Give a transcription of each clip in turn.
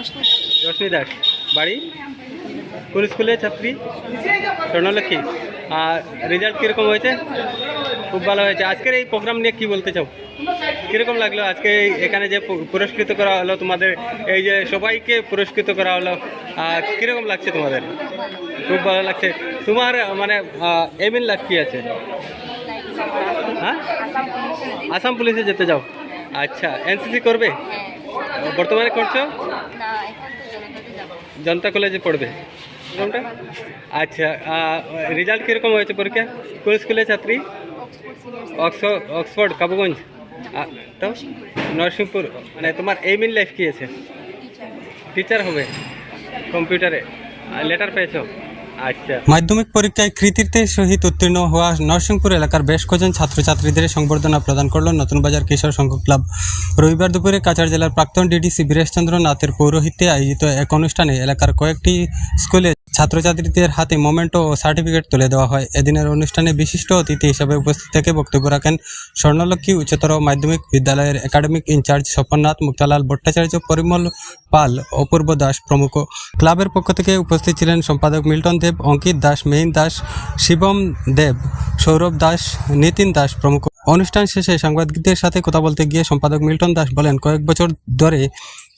রশ্মি দাস। বাড়ি? কোন স্কুলে ছাত্রী? স্বর্ণলক্ষ্মী। আর রেজাল্ট কীরকম হয়েছে? খুব ভালো হয়েছে। আজকের এই প্রোগ্রাম নিয়ে কি বলতে চাও? কীরকম লাগল? আজকে এখানে যে পুরস্কৃত করা হলো তোমাদের এই যে সবাইকে পুরস্কৃত করা হলো আর কীরকম লাগছে তোমাদের? খুব ভালো লাগছে। তোমার মানে এমিন লাভ কী আছে? হ্যাঁ? আসাম পুলিশে আসাম পুলিশে যেতে যাও। আচ্ছা এনসিসি করবে? হ্যাঁ। বর্তমানে করছ না এখন তো জনতাতে যাব জনতা কলেজে পড়বে কোনটা আচ্ছা রেজাল্ট কীরকম হয়েছে পরীক্ষা কোন স্কুলের ছাত্রী অক্সফোর্ড কাবুগঞ্জ তো নরসিংপুর মানে তোমার এইম ইন লাইফ কী আছে টিচার হবে কম্পিউটারে লেটার পেয়েছ মাধ্যমিক পরীক্ষায় কৃতিত্বের সহিত উত্তীর্ণ হওয়া নরসিংপুর এলাকার বেশ কজন ছাত্রছাত্রীদের সংবর্ধনা প্রদান করল নতুন বাজার কিশোর সংঘ ক্লাব। রবিবার দুপুরে কাছাড় জেলার প্রাক্তন ডিডিসি বীরেশচন্দ্র নাথের পৌরোহিত্যে আয়োজিত এক অনুষ্ঠানে এলাকার কয়েকটি স্কুলে ছাত্রছাত্রীদের হাতে মোমেন্টো ও সার্টিফিকেট তুলে দেওয়া হয়। এদিনের অনুষ্ঠানে বিশিষ্ট অতিথি হিসেবে উপস্থিত থেকে বক্তব্য রাখেন স্বর্ণলক্ষ্মী উচ্চতর মাধ্যমিক বিদ্যালয়ের একাডেমিক ইনচার্জ স্বপননাথ মুক্তালাল, ভট্টাচার্য পরিমল পাল, অপূর্ব দাস প্রমুখ। ক্লাবের পক্ষ থেকে উপস্থিত ছিলেন সম্পাদক মিল্টন দেব, অঙ্কিত দাস, মেইন দাস, শিবম দেব, সৌরভ দাস, নিতিন দাস প্রমুখ। অনুষ্ঠান শেষে সাংবাদিকদের সাথে কথা বলতে গিয়ে সম্পাদক মিল্টন দাস বলেন, কয়েক বছর ধরে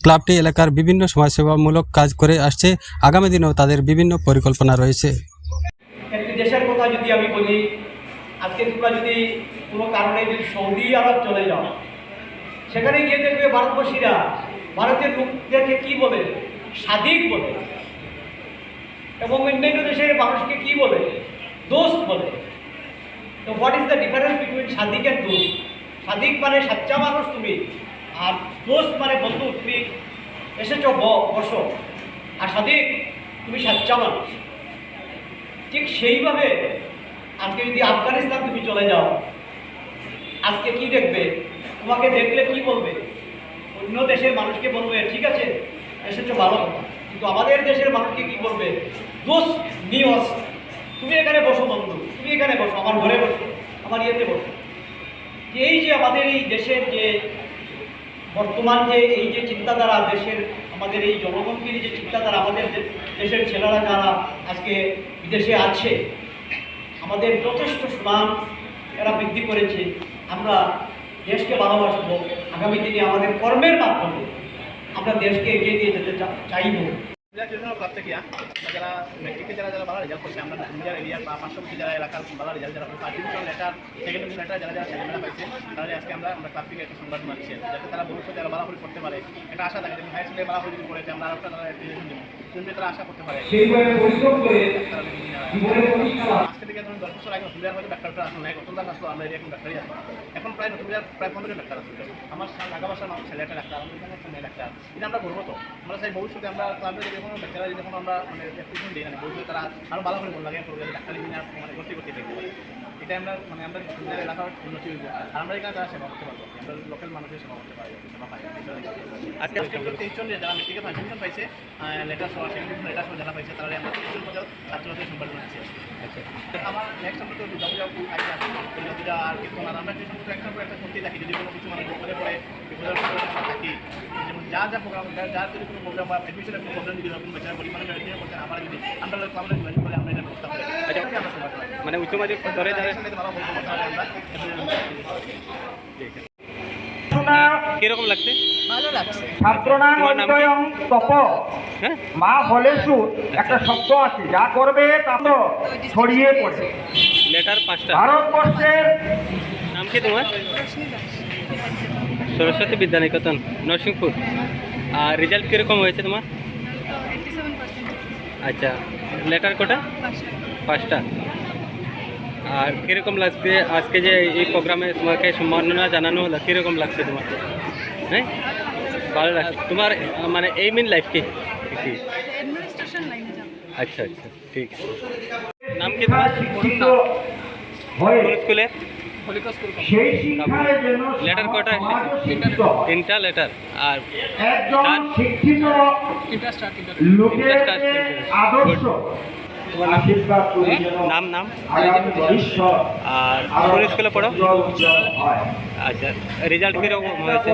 ক্লাবটি এলাকার বিভিন্ন সমাজসেবামূলক কাজ করে আসছে। আগামী দিনেও তাদের বিভিন্ন পরিকল্পনা রয়েছে। দেশের কথা যদি আমি বলি, আজকে তোমরা যদি কোনো কারণে যদি সৌদি আরব চলে যাও, সেখানে গিয়ে দেখবে ভারতবাসীরা ভারতের লোকদেরকে কি বলে? সাদিক বলে। এবং অন্যান্য দেশের মানুষকে কি বলে? দোস্ত বলে। তো what is the difference between Sadiq and দোস্ত? সাদিক মানে সাচ্চা মানুষ তুমি, আর দোস্ত মানে বন্ধু, তুমি এসেছ বসো। আর সাদিক, তুমি সাচ্চা মানুষ। ঠিক সেইভাবে আজকে যদি আফগানিস্তান তুমি চলে যাও, আজকে কি দেখবে? তোমাকে দেখলে কি বলবে? অন্য দেশের মানুষকে বলবে, ঠিক আছে, এসেছ ভালো কিন্তু আমাদের দেশের মানুষকে কি করবে দোষ নিয়স তুমি এখানে বসো বন্ধু, তুমি এখানে বসো, আমার ঘরে বসো, আমার ইয়েতে বসো। এই যে আমাদের এই দেশের যে বর্তমান যে এই যে চিন্তাধারা দেশের, আমাদের এই জনগণকে যে চিন্তাধারা আমাদের দেশের ছেলেরা যারা আজকে বিদেশে আছে, আমাদের যথেষ্ট সুনাম এরা বৃদ্ধি করেছে। আমরা দেশকে ভালোবাসবো, আগামী দিনে আমাদের কর্মের মাধ্যমে আমরা দেশকে এগিয়ে নিয়ে যেতে চাইব। থেকে যারা মেট্রিকে যারা যারা ভালো রেজাল্ট করছে আমরা নিজের এরিয়ার বা পার্শ্ববর্তী যারা এলাকার ভালো রেজাল্ট যারা করছে আর্টিফিশিয়াল লেটার সেকেন্ড লেটার যারা যারা ছেলেমেয়েরা পাইছে তাদের আজকে আমরা আমরা ক্লাব থেকে একটা সংবাদ মানছি যাতে তারা ভবিষ্যতে যারা ভালো করে করতে পারে। এটা আশা থাকে হাই স্কুলে ভালো করে যদি আমরা একটা তারা আশা করতে পারে। সেইভাবে পরিশ্রম করে দশ বছর আগে নতুন হয়তো ডাক্তারটা আসলো না নতুন দাস আসলো আমরা এরকম ডাক্তারই আসলো এখন প্রায় নতুন প্রায় পনেরো ডাক্তার আসলো আমার ঢাকা বাসার মানুষ ছেলে একটা ডাক্তার আমাদের এখানে মেয়ে ডাক্তার এটা আমরা গর্ব তো আমরা চাই ভবিষ্যতে আমরা ক্লাবের যে কোনো ডাক্তাররা যদি যখন আমরা মানে অ্যাপ্লিকেশন দিই না ভবিষ্যতে তারা আরও ভালো করে মন লাগে ডাক্তার ইঞ্জিনিয়ার মানে ভর্তি করতে দেখতে পারে এটা আমরা মানে আমরা নিজের এলাকার উন্নতি হইব আর আমরা এখানে তারা সেবা করতে পারব আমরা লোকাল মানুষের সেবা করতে পারব সেবা পাই আজকে আজকে তেইশ জন যারা মেট্রিকে ফাইভ পাইছে লেটার সহ সেকেন্ড লেটার সহ যারা পাইছে তারা আমরা তেইশ জন পর্যন্ত আমার নেক্সট আমরা তো দুর্গা আইডিয়া আছে দুর্গাপূজা আর কীর্তন আর আমরা কৃষ্ণ একটা একটা করতেই থাকি যদি কোনো কিছু মানে বিপদে পড়ে বিপদের থাকি। যেমন যা যা প্রোগ্রাম যার যদি কোনো প্রোগ্রাম বা অ্যাডমিশনের কোনো যদি কোনো বেচারা পরিমাণে অ্যাডমিশন করছেন আমরা যদি আমরা আমরা যোগাযোগ করে আমরা এটা ব্যবস্থা করি মানে উচ্চ মাধ্যমিক ধরে ধরে তাহলে আমরা। কীরকম লাগছে? ভালো ছাত্রনাম তপ। হ্যাঁ? মা বলেছু একটা শব্দ আছে যা করবে তা তো ছড়িয়ে পড়ে লেটার পাঁচটা। ভারতবর্ষের নাম কি তোমার? সরস্বতী বিদ্যানিকেতন নরসিংপুর আর রেজাল্ট কীরকম হয়েছে তোমার? আচ্ছা লেটার কটা? পাঁচটা। আর কীরকম লাগছে আজকে যে এই প্রোগ্রামে তোমাকে সম্মাননা জানানো হলো কীরকম লাগছে তোমার? হ্যাঁ ভালো লাগছে। তোমার মানে এইম ইন লাইফ কি? আচ্ছা আচ্ছা ঠিক আছে। নাম কি তোমার? স্কুলে? লেটার কটা? তিনটা লেটার আর একজন চার? তিনটা স্টার যেন নাম নাম? আর কোন স্কুলে পড়ো? হয়। আচ্ছা রেজাল্ট কীরকম হয়েছে?